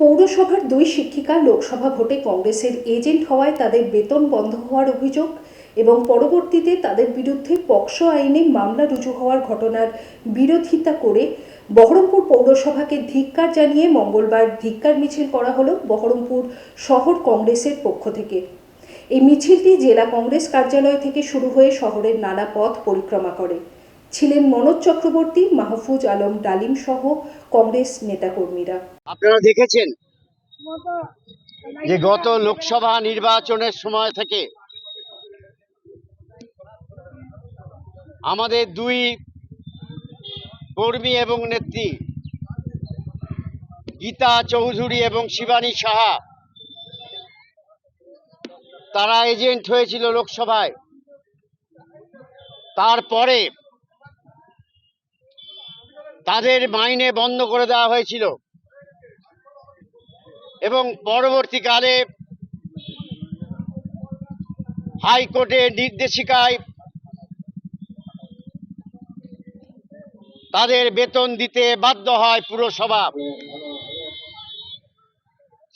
পৌরসভার দুই শিক্ষিকা লোকসভা ভোটে কংগ্রেসের এজেন্ট হওয়ায় তাদের বেতন বন্ধ হওয়ার অভিযোগ এবং পরবর্তীতে তাদের বিরুদ্ধে পক্সো আইনে মামলা রুজু হওয়ার ঘটনার বিরোধিতা করে বহরমপুর পৌরসভাকে ধিক্কার জানিয়ে মঙ্গলবার ধিক্কার মিছিল করা হলো বহরমপুর শহর কংগ্রেসের পক্ষ থেকে। এই মিছিলটি জেলা কংগ্রেস কার্যালয় থেকে শুরু হয়ে শহরের নানা পথ পরিক্রমা করে। ছিলেন মনোজ চক্রবর্তী মাহফুজ আলম ডালিম সহ কংগ্রেস নেতাকর্মীরা। আপনারা দেখেছেন যে গত লোকসভা নির্বাচনের সময় থেকে আমাদের দুই কর্মী এবং নেত্রী গীতা চৌধুরী এবং শিবানী সাহা তারা এজেন্ট হয়েছিল লোকসভায়। তারপরে তাদের মাইনে বন্ধ করে দেওয়া হয়েছিল। এবং পরবর্তীকালে হাইকোর্টের নির্দেশিকায় তাদের বেতন দিতে বাধ্য হয় পুরসভা।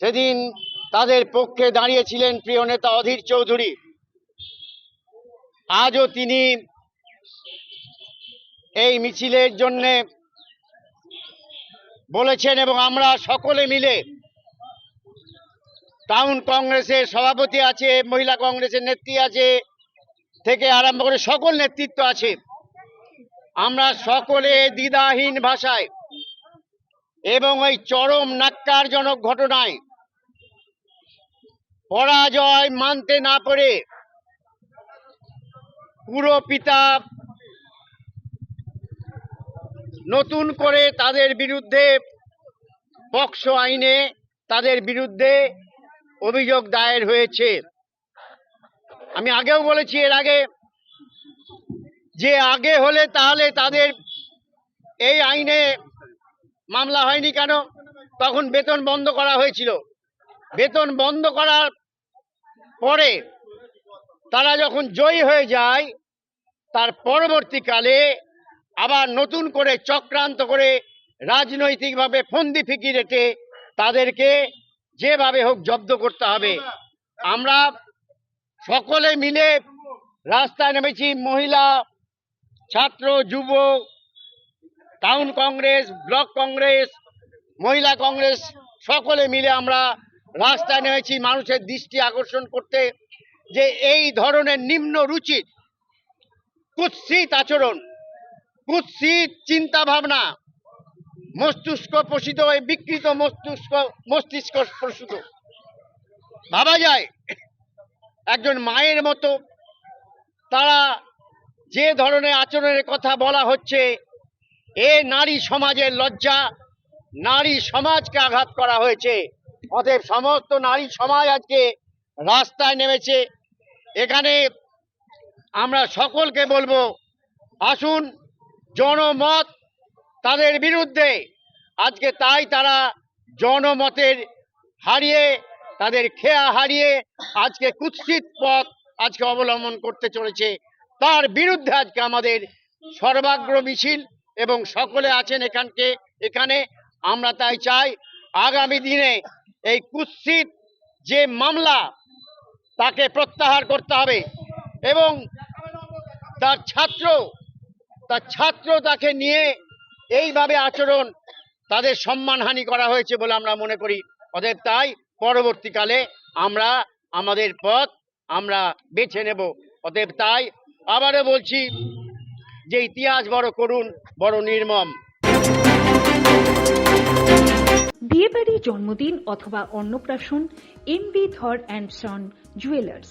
সেদিন তাদের পক্ষে দাঁড়িয়েছিলেন প্রিয় নেতা অধীর চৌধুরী। আজও তিনি এই মিছিলের জন্যে বলেছেন এবং আমরা সকলে মিলে টাউন কংগ্রেসের সভাপতি আছে, মহিলা কংগ্রেসের নেত্রী আছে থেকে আরম্ভ করে সকল নেতৃত্ব আছে। আমরা সকলে দ্বিধাহীন ভাষায় এবং ওই চরম নাক্কারজনক ঘটনায় পরাজয় মানতে না পারে পুরো পিতা নতুন করে তাদের বিরুদ্ধে পক্সো আইনে তাদের বিরুদ্ধে অভিযোগ দায়ের হয়েছে। আমি আগেও বলেছি এর আগে, যে আগে হলে তাহলে তাদের এই আইনে মামলা হয়নি কেন? তখন বেতন বন্ধ করা হয়েছিল। বেতন বন্ধ করার পরে তারা যখন জয়ী হয়ে যায়, তার পরবর্তীকালে আবার নতুন করে চক্রান্ত করে রাজনৈতিকভাবে ফন্দি ফিকি রেখে তাদেরকে যেভাবে হোক জব্দ করতে হবে। আমরা সকলে মিলে রাস্তায় নেমেছি, মহিলা, ছাত্র যুব টাউন কংগ্রেস ব্লক কংগ্রেস মহিলা কংগ্রেস সকলে মিলে আমরা রাস্তায় নেমেছি মানুষের দৃষ্টি আকর্ষণ করতে যে এই ধরনের নিম্ন রুচির কুৎসিত আচরণ কুৎসিত চিন্তা ভাবনা মস্তিষ্ক প্রসিত এই বিকৃত মস্তিষ্ক মস্তিষ্ক প্রসূত। ভাবা যায়, একজন মায়ের মতো তারা যে ধরনের আচরণের কথা বলা হচ্ছে, এ নারী সমাজের লজ্জা, নারী সমাজকে আঘাত করা হয়েছে। অতএব সমস্ত নারী সমাজ আজকে রাস্তায় নেমেছে। এখানে আমরা সকলকে বলব, আসুন জনমত তাদের বিরুদ্ধে। আজকে তাই তারা জনমতের হারিয়ে, তাদের খেয়া হারিয়ে আজকে কুৎসিত পথ আজকে অবলম্বন করতে চলেছে। তার বিরুদ্ধে আজকে আমাদের সর্বাগ্র মিছিল এবং সকলে আছেন এখানকে, এখানে। আমরা তাই চাই আগামী দিনে এই কুৎসিত যে মামলা, তাকে প্রত্যাহার করতে হবে এবং তার ছাত্র তার ছাত্র তাকে নিয়ে এইভাবে আচরণ তাদের সম্মানহানি করা হয়েছে বলে আমরা মনে করি। অতএব তাই পরবর্তীকালে আমরা আমাদের পথ আমরা বেছে নেব। অতএব তাই আবারও বলছি যে ইতিহাস বড় করুন বড় নির্মম। বিয়েবাড়ি জন্মদিন অথবা অন্নপ্রাশন M B Dhar and son, jewellers.